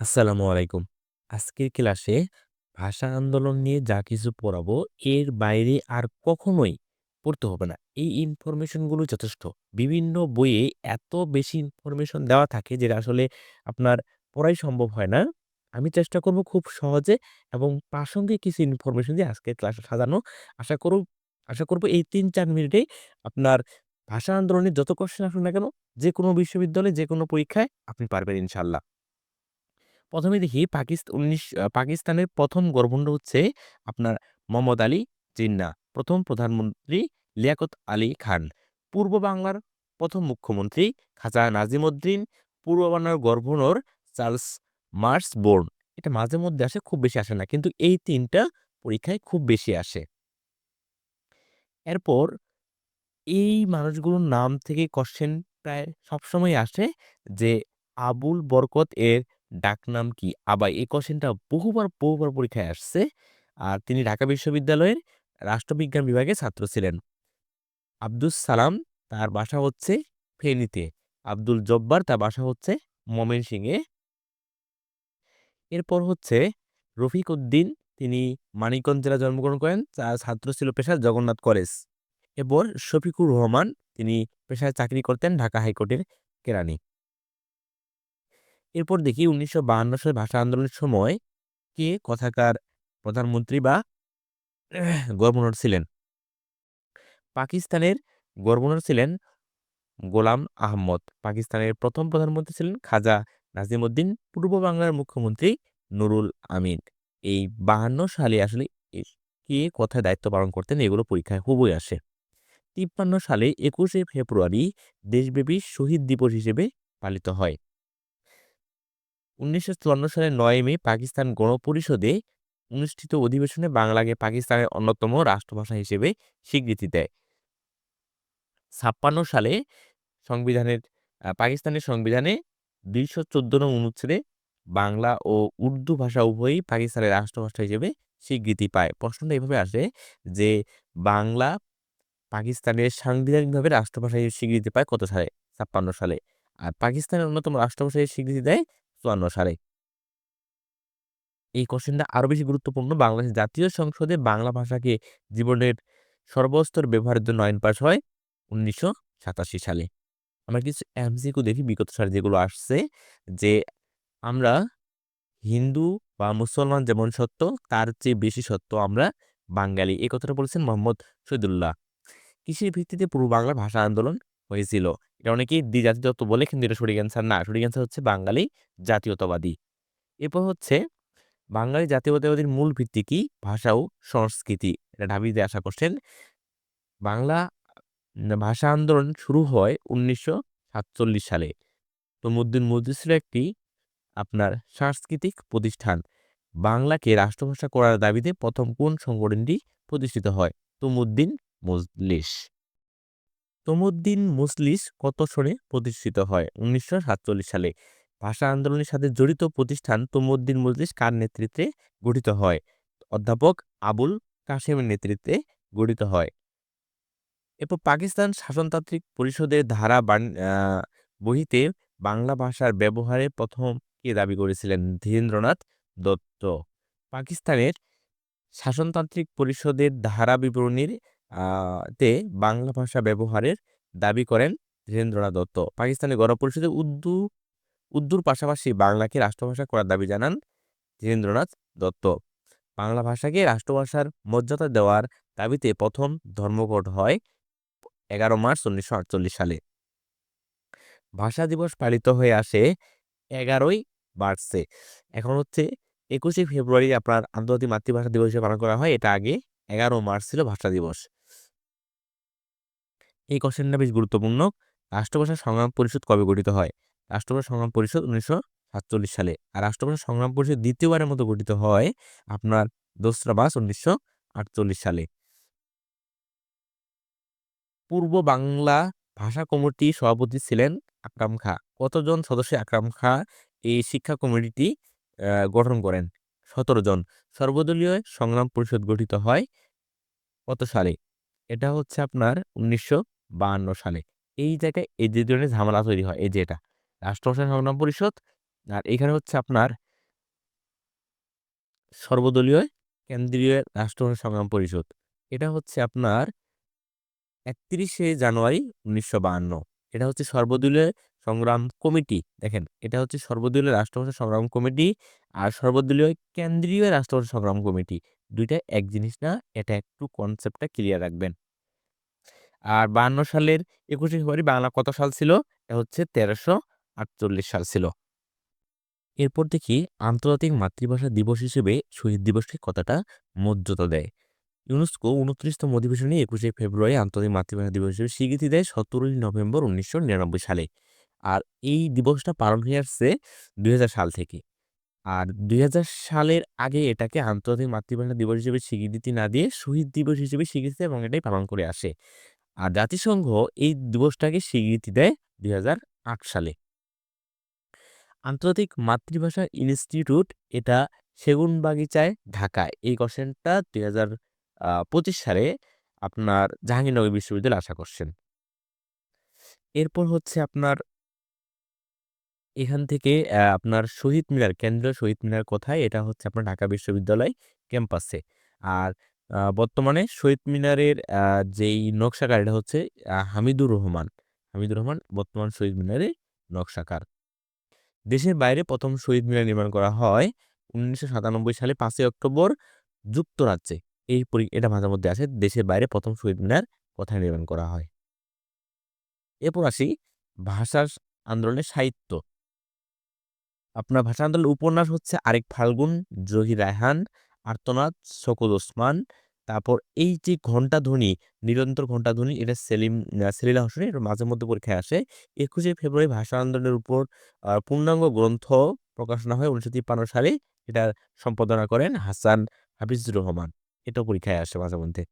আসসালামু আলাইকুম। আজকের ক্লাসে ভাষা আন্দোলন নিয়ে যা কিছু পড়াবো এর বাইরে আর কখনোই পড়তে হবে না। এই ইনফরমেশনগুলো যথেষ্ট। বিভিন্ন বইয়ে এত বেশি ইনফরমেশন দেওয়া থাকে যেটা আসলে আপনার পড়াই সম্ভব হয় না। আমি চেষ্টা করব খুব সহজে এবং প্রাসঙ্গিক কিছু ইনফরমেশন দিয়ে আজকের ক্লাসটা সাজানো। আশা করব আশা করব এই ৩-৪ মিনিটেই আপনার ভাষা আন্দোলনের যত কোয়েশ্চেন আসুন না কেন, যে কোনো বিশ্ববিদ্যালয়ে যেকোনো পরীক্ষায় আপনি পারবেন ইনশাআল্লাহ। ১ম এ দেখি পাকিস্তান ১৯ আ পাকিস্তানের প্রথম গভর্নর হচ্ছে আপনার মোহাম্মদ আলী জিন্নাহ। প্রথম প্রধানমন্ত্রী লিয়াকত আলী খান। পূর্ব বাংলার ১ম মুখ্যমন্ত্রী খাজা নাজিমুদ্দিন। পূর্ব বাংলার গভর্নর চার্লস মার্স বোর্ন এটা মাঝে মধ্যে আসে, খুব বেশি আসে না। কিন্তু এই তিনটা পরীক্ষায় খুব বেশি আসে। এরপর এই মানুষগুলোর নাম থেকে কোশ্চেন প্রায় সবসময় আসে যে আবুল বরকত এর ডাকনাম কি? আবার এই কোশ্চেনটা বহুবার, বহুবার পরীক্ষায় আসছে। আর তিনি ঢাকা বিশ্ববিদ্যালয়ের রাষ্ট্রবিজ্ঞান বিভাগে ছাত্র ছিলেন। আব্দুস সালাম তার বাসা হচ্ছে ফেনীতে। আব্দুল জব্বার তার বাসা হচ্ছে ময়মনসিংহে। এরপর হচ্ছে রফিক উদ্দিন তিনি মানিকগঞ্জ জেলায় জন্মগ্রহণ করেন। তার ছাত্র ছিল পেশায় জগন্নাথ কলেজ। এরপর শফিকুর রহমান তিনি পেশায় চাকরি করতেন ঢাকা হাইকোর্টের কেরানি। এরপর দেখি ১৯৫২ সালে ভাষা আন্দোলনের সময় কে কথাকার প্রধানমন্ত্রী বা গভর্নর ছিলেন? পাকিস্তানের গভর্নর ছিলেন গোলাম আহমদ। পাকিস্তানের প্রথম প্রধানমন্ত্রী ছিলেন খাজা নাজিমুদ্দিন। পূর্ব বাংলার মুখ্যমন্ত্রী নুরুল আমিন। এই ৫২ সালে আসলে কে কথায় দায়িত্ব পালন করতেন এগুলো পরীক্ষায় হুবই আসে। ৫৩ সালে ২১শে ফেব্রুয়ারি দেশব্যাপী শহীদ দিবস হিসেবে পালিত হয়। ১৯৫৪ সালের নয় মে পাকিস্তান গণপরিষদে অনুষ্ঠিত অধিবেশনে বাংলাকে পাকিস্তানের অন্যতম রাষ্ট্রভাষা হিসেবে স্বীকৃতি দেয়। ৫৬ সালে সংবিধানের পাকিস্তানের সংবিধানে ২১৪ নং অনুচ্ছেদে বাংলা ও উর্দু ভাষা উভয়ই পাকিস্তানের রাষ্ট্রভাষা হিসেবে স্বীকৃতি পায়। প্রশ্নটা এভাবে আসে যে বাংলা পাকিস্তানের সাংবিধানিকভাবে রাষ্ট্রভাষা হিসেবে স্বীকৃতি পায় কত সালে? ৫৬ সালে। আর পাকিস্তানের অন্যতম রাষ্ট্রভাষা হিসেবে স্বীকৃতি দেয় ৫৪ সালে। এই কোয়েশ্চেনটা আরও বেশি গুরুত্বপূর্ণ। বাংলাদেশ জাতীয় সংসদে বাংলা ভাষাকে জীবনের সর্বস্তর ব্যবহারের জন্য আইন পাস হয় ১৯৮৭ সালে। আমরা কিছু এমসিকিউ দেখি, বিগত সালে যেগুলো আসছে, যে আমরা হিন্দু বা মুসলমান যেমন সত্য, তার চেয়ে বেশি সত্য আমরা বাঙালি। এই কথাটা বলেছেন মোহাম্মদ শহীদুল্লাহ। কৃষির ভিত্তিতে পূর্ব বাংলা ভাষা আন্দোলন হয়েছিল? এটা অনেকেই দ্বিজাতি তত্ত্ব বলে, কিন্তু এটা সঠিক অ্যান্সার না। সঠিক অ্যান্সার হচ্ছে বাঙালি জাতীয়তাবাদী। এরপর হচ্ছে, বাঙালি জাতীয়তাবাদীর মূল ভিত্তি কি? ভাষা ও সংস্কৃতি। এটা ঢাবিতে আসা কোয়েশ্চেন। বাংলা ভাষা আন্দোলন শুরু হয় ১৯৪৭ সালে। তমুদ্দিন মসজিদ ছিল একটি আপনার সাংস্কৃতিক প্রতিষ্ঠান। বাংলাকে রাষ্ট্রভাষা করার দাবিতে প্রথম কোন সংগঠনটি প্রতিষ্ঠিত হয়? তমুদ্দিন মজলিস। তমুদ্দিন মজলিস কত সনে প্রতিষ্ঠিত হয়? ১৯৪৭ সালে। ভাষা আন্দোলনের সাথে জড়িত প্রতিষ্ঠান তমুদ্দিন মজলিস কার নেতৃত্বে গঠিত হয়? অধ্যাপক আবুল কাসেমের নেতৃত্বে গঠিত হয়। এরপর পাকিস্তান শাসনতান্ত্রিক পরিষদের ধারা বহিতে বাংলা ভাষার ব্যবহারে প্রথম কে দাবি করেছিলেন? ধীরেন্দ্রনাথ দত্ত। পাকিস্তানের শাসনতান্ত্রিক পরিষদের ধারা বিবরণীর তে বাংলা ভাষা ব্যবহারের দাবি করেন ধীরেন্দ্রনাথ দত্ত। পাকিস্তানের গণপরিষদে উর্দু, উর্দুর পাশাপাশি বাংলাকে রাষ্ট্রভাষা করার দাবি জানান ধীরেন্দ্রনাথ দত্ত। বাংলা ভাষাকে রাষ্ট্রভাষার মর্যাদা দেওয়ার দাবিতে প্রথম ধর্মঘট হয় ১১ মার্চ ১৯৪৮ সালে। ভাষা দিবস পালিত হয়ে আসে ১১ই মার্চে। এখন হচ্ছে ২১শে ফেব্রুয়ারি আপনার আন্তর্জাতিক মাতৃভাষা দিবস হিসেবে পালন করা হয়। এটা আগে ১১ মার্চ ছিল ভাষা দিবস। এই কোয়েশ্চেনটা বেশ গুরুত্বপূর্ণ। রাষ্ট্রভাষা সংগ্রাম পরিষদ কবে গঠিত হয়? রাষ্ট্রভাষা সংগ্রাম পরিষদ ১৯৪৭ সালে। আর রাষ্ট্রভাষা সংগ্রাম পরিষদ দ্বিতীয়বারের মতো গঠিত হয় আপনার ২রা মার্চ ১৯৪৮ সালে। পূর্ব বাংলা ভাষা কমিটির সভাপতি ছিলেন আকরাম খাঁ। কতজন সদস্য আকরাম খাঁ এই শিক্ষা কমিটিটি গঠন করেন? ১৭ জন। সর্বদলীয় সংগ্রাম পরিষদ গঠিত হয় কত সালে? এটা হচ্ছে আপনার ১৯৫২ সালে। এই জায়গায় এই যে ধরনের ঝামেলা তৈরি হয়, এই যে এটা। রাষ্ট্রভাষা সংগ্রাম পরিষদ, আর এখানে হচ্ছে আপনার সর্বদলীয় কেন্দ্রীয় রাষ্ট্র সংগ্রাম পরিষদ। এটা হচ্ছে আপনার একত্রিশে জানুয়ারি উনিশশো বাহান্ন। এটা হচ্ছে সর্বদলীয় সংগ্রাম কমিটি, দেখেন। এটা হচ্ছে সর্বদলীয় রাষ্ট্রভাষা সংগ্রাম কমিটি আর সর্বদলীয় কেন্দ্রীয় রাষ্ট্রভাষা সংগ্রাম কমিটি। দুইটা এক জিনিস না, এটা একটু কনসেপ্টটা ক্লিয়ার রাখবেন। আর বাহান্ন সালের একুশে ফেব্রুয়ারি বাংলা কত সাল ছিল? এটা হচ্ছে তেরোশো আটচল্লিশ সাল ছিল। এরপর দেখি আন্তর্জাতিক মাতৃভাষা দিবস হিসেবে শহীদ দিবসকে কতটা মর্যাদা দেয়? ইউনেস্কো উনত্রিশতম অধিবেশনে একুশে ফেব্রুয়ারি আন্তর্জাতিক মাতৃভাষা দিবস হিসেবে স্বীকৃতি দেয় সতেরোই নভেম্বর উনিশশো নিরানব্বই সালে। আর এই দিবসটা পালন হয়ে আসছে দুই হাজার সাল থেকে। আর দুই হাজার সালের আগে এটাকে আন্তর্জাতিক মাতৃভাষা দিবস হিসেবে স্বীকৃতি না দিয়ে শহীদ দিবস হিসেবে স্বীকৃতি এবং এটাই পালন করে আসে। আর জাতিসংঘ এই দিবসটাকে স্বীকৃতি দেয় দুই হাজার আট সালে। আন্তর্জাতিক মাতৃভাষা ইনস্টিটিউট এটা সেগুনবাগিচায়, ঢাকায়। এই কোশ্চেনটা দুই হাজার পঁচিশ সালে আপনার জাহাঙ্গীরনগর বিশ্ববিদ্যালয়ে আশা করছেন। এরপর হচ্ছে আপনার এখান থেকে আপনার শহীদ মিনার, কেন্দ্রীয় শহীদ মিনার কোথায়? এটা হচ্ছে আপনার ঢাকা বিশ্ববিদ্যালয় ক্যাম্পাসে। আর বর্তমানে শহীদ মিনারের যেই নকশাকার এটা হচ্ছে হামিদুর রহমান। হামিদুর রহমান বর্তমান শহীদ মিনারের নকশাকার দেশের বাইরে প্রথম শহীদ মিনার নির্মাণ করা হয় উনিশশো সাতানব্বই সালে পাঁচই অক্টোবর যুক্তরাজ্যে। এই এটা মাঝে মধ্যে আছে দেশের বাইরে প্রথম শহীদ মিনার কোথায় নির্মাণ করা হয়। এরপর আসি ভাষার আন্দোলনের সাহিত্য। আপনার ভাষা আন্দোলন উপন্যাস হচ্ছে আরেক ফাল্গুন, জহির রায়হান আর্তনাদ শকুদ ওসমান, তারপর এই যে ঘণ্টা ধ্বনি, নিরন্তর ঘণ্টা ধ্বনি, এটা সেলিম সেলিলা হোসেনের মাঝে মধ্যে পরীক্ষায় আসে। একুশে ফেব্রুয়ারি ভাষা আন্দোলনের উপর পূর্ণাঙ্গ গ্রন্থ প্রকাশনা হয় উনিশশো তিপ্পান্ন সালে এটা সম্পাদনা করেন হাসান হাফিজুর রহমান। এটাও পরীক্ষায় আসে মাঝে মধ্যে।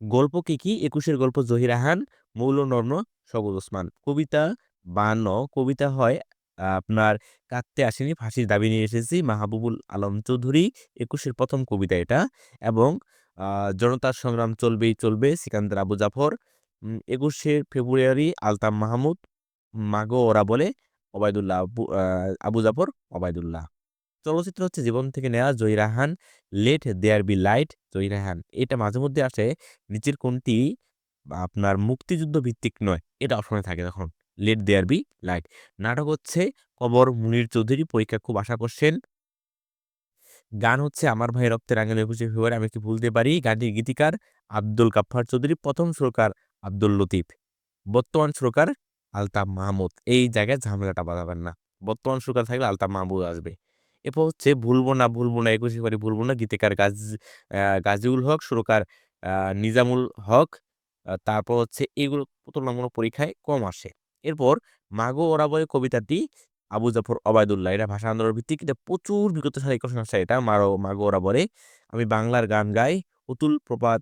গল্প কি কি? একুশের গল্প জহির আহান, মৌল নর্ম সবুজ ওসমান। কবিতা বান্ন কবিতা হয় আপনার কাঁদতে আসেনি, ফাঁসির দাবি নিয়ে এসেছি। মাহবুবুল আলম চৌধুরী, একুশের প্রথম কবিতা এটা এবং জনতার সংগ্রাম চলবেই চলবে, সিকান্দার আবু জাফর। একুশে ফেব্রুয়ারি আলতাম মাহমুদ, মাগো ওরা বলে, ওবায়দুল্লাহ আবু আবু জাফর, ওবায়দুল্লাহ। চলচ্চিত্র হচ্ছে জীবন থেকে নেওয়া Joyrahan let there be light Joyrahan এটা মাঝে মধ্যে আসে, নিচের কোনটি, আপনার মুক্তিযুদ্ধ ভিত্তিক নয়, এটা অপশনে থাকে তখন। লেট দেয়ার বি লাইট নাটক হচ্ছে কবর মুনির চৌধুরী পরীক্ষা খুব আশা করছেন। গান হচ্ছে আমার ভাই রক্তের আঙেল একুশে ফেব্রুয়ারি আমি কি ভুলতে পারি? গানটির গীতিকার আব্দুল কাফার চৌধুরী, প্রথম সুরকার আব্দুল লতিফ, বর্তমান সুরকার আলতাফ মাহমুদ। এই জায়গায় ঝামেলাটা বাঁধাবেন না। বর্তমান সুরকার থাকলে আলতাফ মাহমুদ আসবে। এরপর হচ্ছে ভুলবো না ভুলবো না, একুশে ফেব্রুয়ারি ভুলবো না, গীতিকার গাজ গাজিউল হক সুরকার নিজামুল হক তারপর হচ্ছে এগুলো তুলনামূলক পরীক্ষায় কম আসে। এরপর মাগো ওরাবয় কবিতাটি আবু জাফর অবায়দুল্লাহ এটা ভাষা আন্দোলন ভিত্তিক প্রচুর বিগত কোশ্চেন আসছে এটা মারো, মাগো ওরাবরে আমি বাংলার গান গাই, অতুল প্রপাত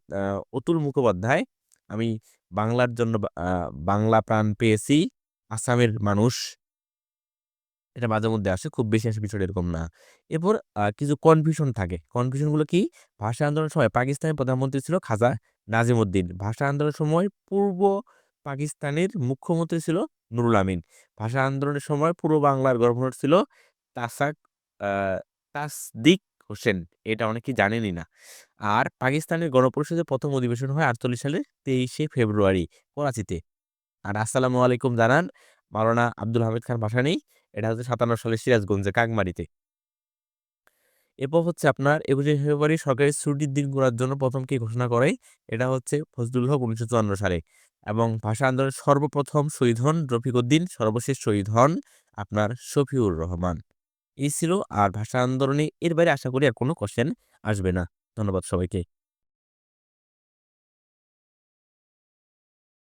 অতুল মুখোপাধ্যায়। আমি বাংলার জন্য বাংলা প্রাণ পেয়েছি, আসামের মানুষ। এটা মাঝে মধ্যে আসে, খুব বেশি আসে বিষয়টা এরকম না। এরপর কিছু কনফিউশন থাকে। কনফিউশনগুলো কি? ভাষা আন্দোলনের সময় পাকিস্তানের প্রধানমন্ত্রী ছিল খাজা নাজিমুদ্দিন। ভাষা আন্দোলনের সময় পূর্ব পাকিস্তানের মুখ্যমন্ত্রী ছিল নুরুল আমিন। ভাষা আন্দোলনের সময় পূর্ব বাংলার গভর্নর ছিল তাসাক তাসদিক হোসেন। এটা অনেকে জানেনই না। আর পাকিস্তানের গণপরিষদের প্রথম অধিবেশন হয় আটচল্লিশ সালে, তেইশে ফেব্রুয়ারি, করাচিতে। আর আসসালামু আলাইকুম জানান মাওলানা আব্দুল হামিদ খান ভাষা নেই এটা হচ্ছে সাতান্ন সালে সিরাজগঞ্জে, কাকমারিতে। এরপর হচ্ছে আপনার একুশে ফেব্রুয়ারি সরকারি ছুটির দিন করার জন্য প্রথম কি ঘোষণা করে এটা হচ্ছে ফজলুল হক উনিশশো চুয়ান্ন সালে। এবং ভাষা আন্দোলনের সর্বপ্রথম শহীদ হন রফিকুদ্দিন সর্বশেষ শহীদ হন আপনার শফিউর রহমান। এই ছিল আর ভাষা আন্দোলনে এর বাইরে আশা করি আর কোনো কোশ্চেন আসবে না। ধন্যবাদ সবাইকে।